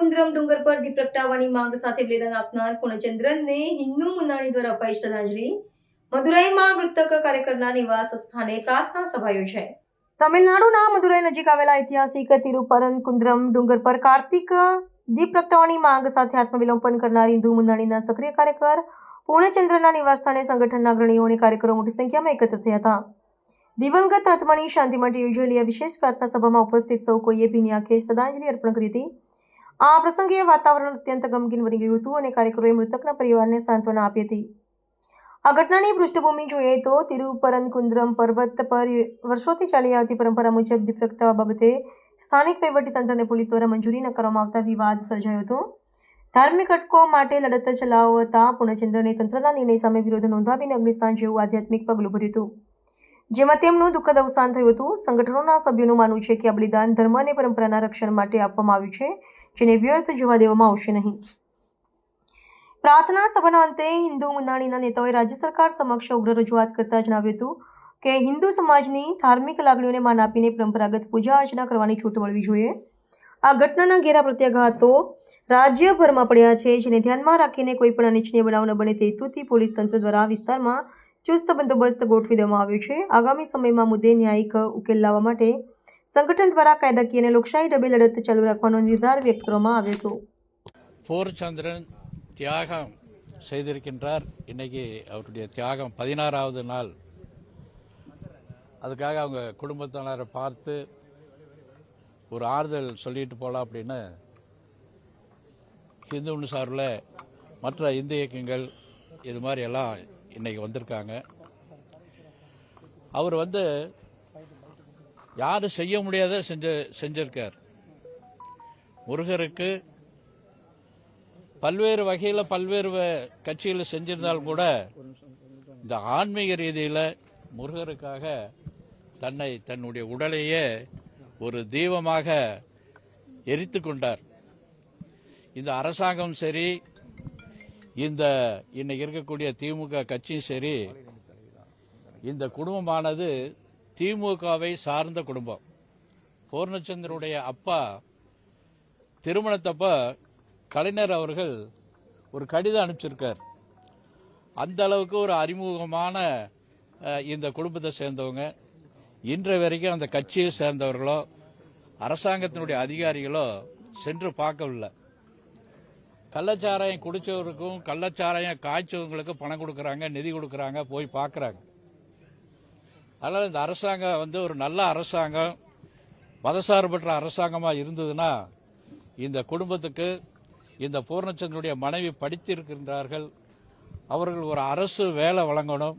દીપ પ્રગટાવવાની માંગ સાથે બલિદાન આપનાર પૂર્ણચંદ્રનને હિન્દુ મુન્નાણી દ્વારા અપાઈ શ્રદ્ધાંજલિ. મદુરાઈમાં મૃતક કાર્યકરના નિવાસ સ્થાને પ્રાર્થના સભા યોજાઈ. તમિલનાડુના મદુરાઈ નજીક આવેલા ઐતિહાસિક તિરુપરનકુંદ્રમ ડુંગર પર કાર્તિક દીપ પ્રગટાવવાની માંગ સાથે આત્મવિલોપન કરનાર હિન્દુ મુન્નાણીના સક્રિય કાર્યકર પૂર્ણચંદ્રના નિવાસસ્થાને સંગઠનના અગ્રણીઓ અને કાર્યકરો મોટી સંખ્યામાં એકત્ર થયા હતા. દિવંગત આત્માની શાંતિ માટે યોજાયેલી આ વિશેષ પ્રાર્થના સભામાં ઉપસ્થિત સૌ કોઈએ ભીની આંખે શ્રદ્ધાંજલિ અર્પણ કરી હતી. આ પ્રસંગે વાતાવરણ અત્યંત ગમગીન બની ગયું હતું અને કાર્યકરોએ મૃતકના પરિવારને સાંત્વના આપી હતી. આ ઘટનાની પૃષ્ઠભૂમિ જોઈએ તો તિરુપરનકુંદ્રમ પર્વત પર વર્ષોથી ચાલી આવતી પરંપરા મુજબ દીપ પ્રગટાવવા બાબતે સ્થાનિક અને પોલીસ દ્વારા મંજૂરી ન કરવામાં આવતા વિવાદ સર્જાયો હતો. ધાર્મિક અટકો માટે લડત ચલાવતા પૂર્ણચંદ્રને તંત્રના નિર્ણય સામે વિરોધ નોંધાવીને અગ્નિસ્થાન જેવું આધ્યાત્મિક પગલું ભર્યું હતું. જેમાં તેમનું દુઃખદ અવસાન થયું હતું. સંગઠનોના સભ્યોનું માનવું છે કે આ બલિદાન ધર્મ અને પરંપરાના રક્ષણ માટે આપવામાં આવ્યું છે. જેને વ્યર્થ જવા દેવામાં આવશે નહીં. પ્રાર્થના સભાના અંતે હિન્દુ મુન્નાણીના નેતાઓએ રાજ્ય સરકાર સમક્ષ ઉગ્ર રજૂઆત કરતા જણાવ્યું હતું કે હિન્દુ સમાજની ધાર્મિક લાગણીઓને માન આપીને પરંપરાગત પૂજા અર્ચના કરવાની છૂટ મળવી જોઈએ. આ ઘટનાના ઘેરા પ્રત્યાઘાતો રાજ્યભરમાં પડ્યા છે, જેને ધ્યાનમાં રાખીને કોઈ પણ અનિચ્છનીય બનાવ ન બને તે હેતુથી પોલીસ તંત્ર દ્વારા વિસ્તારમાં ચુસ્ત બંદોબસ્ત ગોઠવી દેવામાં આવ્યો છે. આગામી સમયમાં મુદ્દે ન્યાયિક ઉકેલ લાવવા માટે સંગઠન દ્વારા કાયદાકીય અને લોકશાહી ડબે લડત ચાલુ રાખવાનો નિર્ધાર વ્યક્ત કરવામાં આવ્યો હતો பூர்ணச்சந்திரன் தியாகம் செய்திருக்கின்றார் இன்னைக்கு அவருடைய தியாகம் பதினாறாவது நாள் அதுக்காக அவங்க குடும்பத்தினரை பார்த்து ஒரு ஆறுதல் சொல்லிட்டு போகலாம் அப்படின்னு ஹிந்து சார்பில் மற்ற இந்து இயக்கங்கள் இது மாதிரி எல்லாம் இன்னைக்கு வந்திருக்காங்க அவர் வந்து யாரும் செய்ய முடியாத செஞ்ச செஞ்சிருக்கார். முருகருக்கு பல்வேறு வகையில் பல்வேறு வ- செஞ்சிருந்தாலும் கூட இந்த ஆன்மீக ரீதியில் முருகருக்காக தன்னை தன்னுடைய உடலையே ஒரு தீபமாக எரித்து கொண்டார். இந்த அரசாங்கம் சரி இந்த இன்னைக்கு இருக்கக்கூடிய திமுக கட்சியும் சரி இந்த குடும்பமானது திமுகவை சார்ந்த குடும்பம். பூர்ணச்சந்திரனுடைய அப்பா திருமணத்தப்ப கலைஞர் அவர்கள் ஒரு கடிதம் அனுப்பிச்சிருக்கார். அந்த அளவுக்கு ஒரு அறிமுகமான இந்த குடும்பத்தை சேர்ந்தவங்க. இன்று வரைக்கும் அந்த கட்சியை சேர்ந்தவர்களோ அரசாங்கத்தினுடைய அதிகாரிகளோ சென்று பார்க்கவில்லை. கள்ளச்சாராயம் குடித்தவருக்கும் கள்ளச்சாராயம் காய்ச்சவங்களுக்கும் பணம் கொடுக்குறாங்க நிதி கொடுக்குறாங்க போய் பார்க்குறாங்க. அதனால் இந்த அரசாங்கம் வந்து ஒரு நல்ல அரசாங்கம் மதசார்பற்ற அரசாங்கமாக இருந்ததுன்னா இந்த குடும்பத்துக்கு இந்த பூர்ணச்சந்திரனுடைய மனைவி படித்திருக்கின்றார்கள் அவர்கள் ஒரு அரசு வேலை வழங்கணும்.